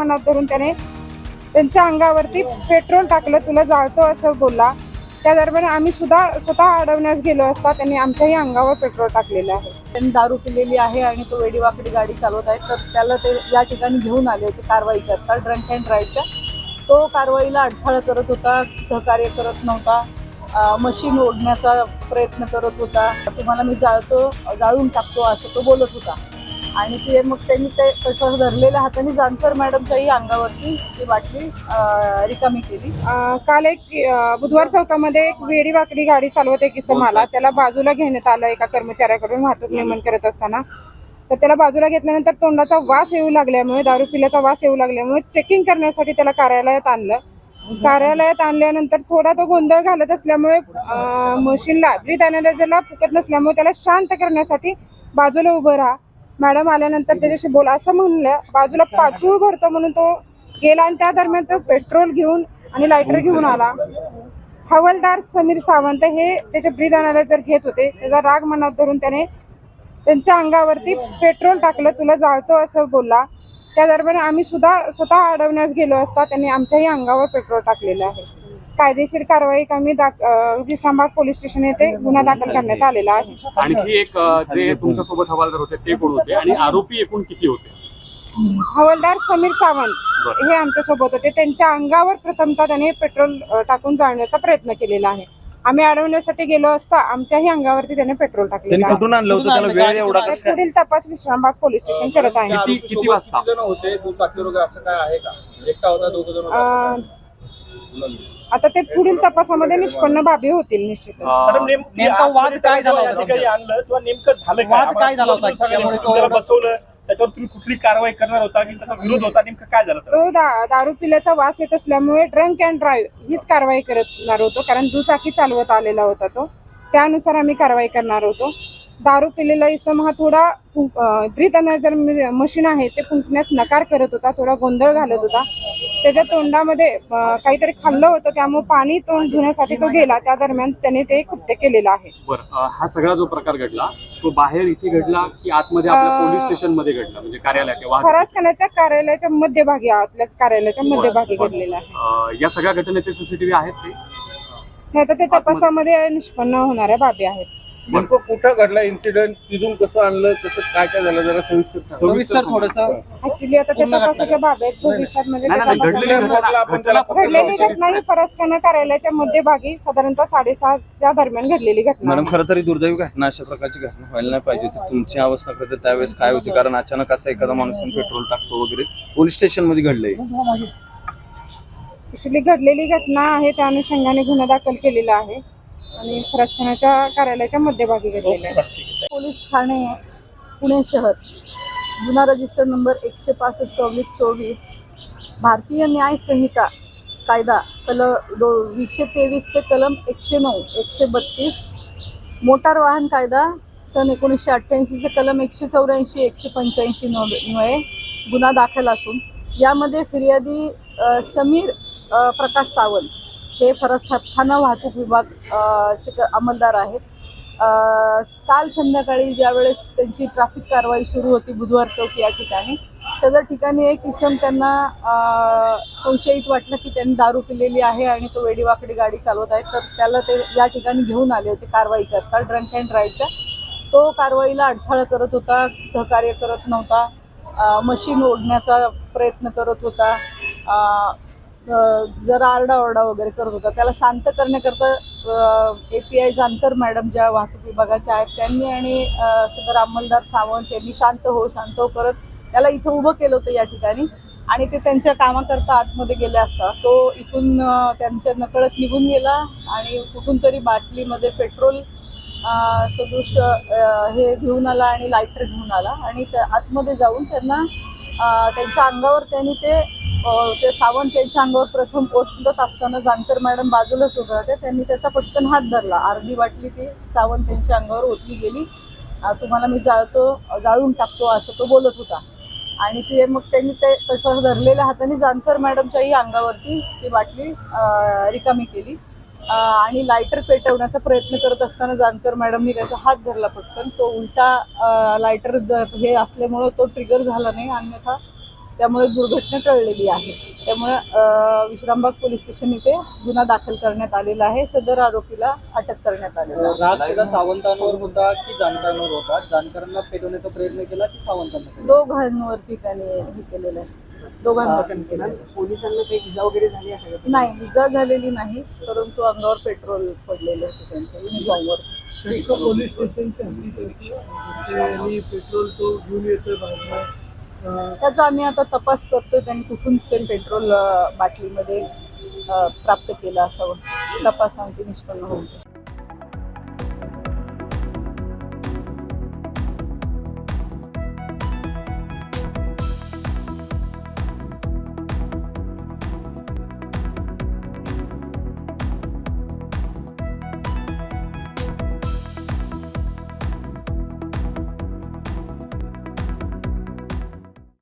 मनात धरून त्याने त्यांच्या अंगावरती पेट्रोल टाकलं तुला जाळतो असं बोलला. त्या दरम्यान आम्ही सुद्धा स्वतः अडवण्यास गेलो असता त्यांनी आमच्याही अंगावर पेट्रोल टाकलेलं आहे. त्यांनी दारू पिलेली आहे आणि तो वेडीवाकडी गाडी चालवत आहे. तर त्याला ते या ठिकाणी घेऊन आले होते कारवाई करता. ड्रंक अँड ड्राईव्हच्या तो कारवाईला अडथळा करत होता सहकार्य करत नव्हता. मशीन ओढण्याचा प्रयत्न करत होता. तुम्हाला मी जाळतो जाळून टाकतो असं तो बोलत होता. आणि ते मग त्यांनी ते त्याच्या धरलेल्या हाताने जानकर मॅडमच्याही अंगावरती ती बाटली रिकामी केली. अं, काल एक अं, बुधवार चौकामध्ये एक वेडी वाकडी गाडी चालवत एक किस्म आला त्याला बाजूला घेण्यात आलं एका कर्मचाऱ्याकडून वाहतूक नियमन करत असताना. तर त्याला बाजूला घेतल्यानंतर तोंडाचा वास येऊ लागल्यामुळे दारू पिल्याचा वास येऊ लागल्यामुळे चेकिंग करण्यासाठी त्याला कार्यालयात आणलं. कार्यालयात आणल्यानंतर थोडा तो गोंधळ घालत असल्यामुळे मशीनला ब्रीथ अनालायझरला फुकत नसल्यामुळे त्याला शांत करण्यासाठी बाजूला उभं राहा. मॅडम आल्यानंतर त्याच्याशी बोल. असं म्हणलं बाजूला पाचूळ भरतो म्हणून तो गेला आणि त्या दरम्यान तो पेट्रोल घेऊन आणि लायटर घेऊन आला. हवालदार समीर सावंत हे त्याचे ब्रीद अनालायझर घेत होते त्याचा राग मनात धरून त्याने त्यांच्या अंगावरती पेट्रोल टाकलं तुला जाळतो असं बोलला. त्या दरम्यान आम्ही सुद्धा स्वतः अडवण्यास गेलो असता त्यांनी आमच्याही अंगावर पेट्रोल टाकलेलं आहे. कायदेशीर कारवाई आम्ही दाख अं, विश्रामबाग पोलीस स्टेशन येथे गुन्हा दाखल करण्यात आलेला आहे. आणखी एक अ, जे तुमच्यासोबत हवालदार होते ते कोण होते? आणि आरोपी एकूण किती होते? हवालदार समीर सावंत बरं. हे आमच्यासोबत होते. त्यांच्या अंगावर प्रथमतः त्याने पेट्रोल अ, टाकून जाळण्याचा प्रयत्न केलेला आहे. आम्ही अडवण्यासाठी गेलो असता आमच्याही अंगावरती त्याने पेट्रोल टाकलेलं त्यांनी आहे. कुठून आणलं होतं? त्याला वेळ एवढा तर कसं काय? पुढील तपास विश्रामबाग पोलीस स्टेशन करत आहे. किती किती वाजता? जण होते? दुचाकी वगैरे असं काय आहे का? एकटा होता दोघ जण होते असं अ, काय? आता ते पुढील तपासामध्ये निष्पन्न बाबी होतील निश्चितच अ, नेमका वाद काय झाला होता आणलं किंवा नेमकं झालं काय? वाद आम्हाला काय झाला होता? समजून सांगा. त्यामुळे तो त्याला एवढा- बसवलं त्याच्यावर तुम्ही कुठली कारवाई करणार होता की त्याचा विरोध होता नेमकं काय झालं सर तो दा- दारू पिल्याचा वास येत असल्यामुळे ड्रंक अँड ड्राईव्ह हीच कारवाई करणार होतो कारण दुचाकी चालवत आलेला होता तो त्यानुसार आम्ही कारवाई करणार होतो दारू पिलेला इसम हा थोडा ब्रीथ अनायझर मशीन आहे ते फुंकण्यास नकार करत होता थोडा गोंधळ घालत होता त्याच्या तोंडामध्ये काहीतरी खाल्लं होतं त्यामुळे पाणी तोंड धुण्यासाठी तो गेला. त्या दरम्यान त्याने ते कृत्य केलेलं आहे? बरं हा सगळा जो प्रकार घडला तो बाहेर इथे घडला की आतमध्ये आपल्या पोलीस स्टेशनमध्ये घडला? म्हणजे कार्यालयात फरासखान्याच्या कार्यालयाच्या मध्यभागी आतल्या कार्यालयाच्या मध्यभागी घडलेला आहे. या सगळ्या घटनेचे सीसीटीव्ही आहेत ते? नाही तर ते तपासामध्ये निष्पन्न होणाऱ्या बाबी आहेत. नेमकं कुठं घडला इन्सिडेंट तिथून कसं आणलं? कसं काय काय झालं? जरा सविस्तर सांगा. सविस्तर थोडस. ऍक्च्युली आता ते तपासाच्या बाबी आहेत भविष्यात म्हणजे ते घडलेली घटना- ही फरसखाना कार्यालयाच्या मध्यभागी साधारणतः साडेसहाच्या दरम्यान घडलेली घटना. मॅडम आहे. खरं तरी दुर्दैवी घटना अशा प्रकारची घटना व्हायला नाही पाहिजे होती. तुमची अवस्था करते त्यावेळेस काय होती? कारण अचानक असा एखादा माणूस येऊन पेट्रोल टाकतो वगैरे पोलीस स्टेशनमध्ये घडलंय. ऍक्च्युली घडलेली घटना आहे त्या अनुषंगाने गुन्हा दाखल केलेला आहे. आणि फरसखानाच्या कार्यालयाच्या मध्यभागी घडलेला आहे. पोलीस ठाणे पुणे शहर. गुन्हा रजिस्टर नंबर एकशे पासष्ट ऑब्लिक चोवीस. भारतीय न्याय संहिता कायदा कल दो वीसशे तेवीसचे कलम एकशे नऊ एकशे बत्तीस. मोटार वाहन कायदा सन एकोणीसशे अठ्ठ्याऐंशीचे कलम एकशे चौऱ्याऐंशी एकशे पंच्याऐंशी नव्हे गुन्हा दाखल असून यामध्ये फिर्यादी समीर प्रकाश सावंत. हे फरसखाना वाहतूक विभाग चे क- अंमलदार आहेत. काल संध्याकाळी ज्यावेळेस त्यांची ट्रॅफिक कारवाई सुरू होती बुधवार चौक या ठिकाणी सदर ठिकाणी एक इसम त्यांना संशयित वाटलं की त्यांनी दारू पिलेली आहे आणि तो वेडीवाकडी गाडी चालवत आहे. तर त्याला ते या ठिकाणी घेऊन आले होते कारवाई करता ड्रंक अँड ड्राईव्हच्या तो कारवाईला अडथळा करत होता सहकार्य करत नव्हता. मशीन ओढण्याचा प्रयत्न करत होता. जरा आरडाओरडा वगैरे करत होता. त्याला शांत करण्याकरता A P I Jankar madam ज्या वाहतूक विभागाच्या आहेत त्यांनी आणि सदर अंमलदार सावंत यांनी शांत हो शांत हो करत त्याला इथं उभं केलं होतं या ठिकाणी. आणि ते त्यांच्या कामाकरता आतमध्ये गेले असता. तो इथून त्यांच्या नकळत निघून गेला आणि कुठून तरी बाटलीमध्ये पेट्रोल सदृश हे घेऊन आला आणि लायटर घेऊन आला. आणि त्या आतमध्ये जाऊन त्यांना त्यांच्या अंगावर त्यांनी ते ते सावंत त्यांच्या अंगावर प्रथम ओतत असताना जानकर मॅडम बाजूलाच उभे होते. त्यांनी त्याचा पटकन हात धरला. अर्धी बाटली ती सावंत त्यांच्या अंगावर ओतली गेली. तुम्हाला मी जाळतो जाळून टाकतो असं तो बोलत होता. आणि ते मग त्यांनी ते तसं धरलेल्या हाताने जानकर मॅडमच्याही अंगावरती ती बाटली रिकामी केली. आणि लायटर पेटवण्याचा प्रयत्न करत असताना जानकर मॅडमनी त्याचा हात धरला पटकन. तो उलटा लायटर हे असल्यामुळं तो ट्रिगर झाला नाही. अन्यथा त्यामुळे दुर्घटना टळलेली आहे. त्यामुळे विश्रामबाग पोलीस स्टेशन इथे गुन्हा दाखल करण्यात आलेला आहे. सदर आरोपीला अटक करण्यात आलेला आहे. राग त्याचा सावंतांवर होता की जानकरांवर होता? जानकरांना पेटवण्याचा प्रयत्न केला की सावंतांना? दोघांवरती त्याने हे केलेलं आहे. आहे. पोलिसांना काही इजा वगैरे झाली असेल का? नाही इजा झालेली नाही परंतु अंगावर पेट्रोल पडलेले होते त्यांच्या युनिफॉर्मवर पोलीस स्टेशनच्या पेट्रोल तो घेऊन येतोय त्याचा आम्ही आता तपास करतोय त्यांनी कुठून ते पेट्रोल बाटलीमध्ये प्राप्त केलं असावं. तपास आमची निष्पन्न होईल.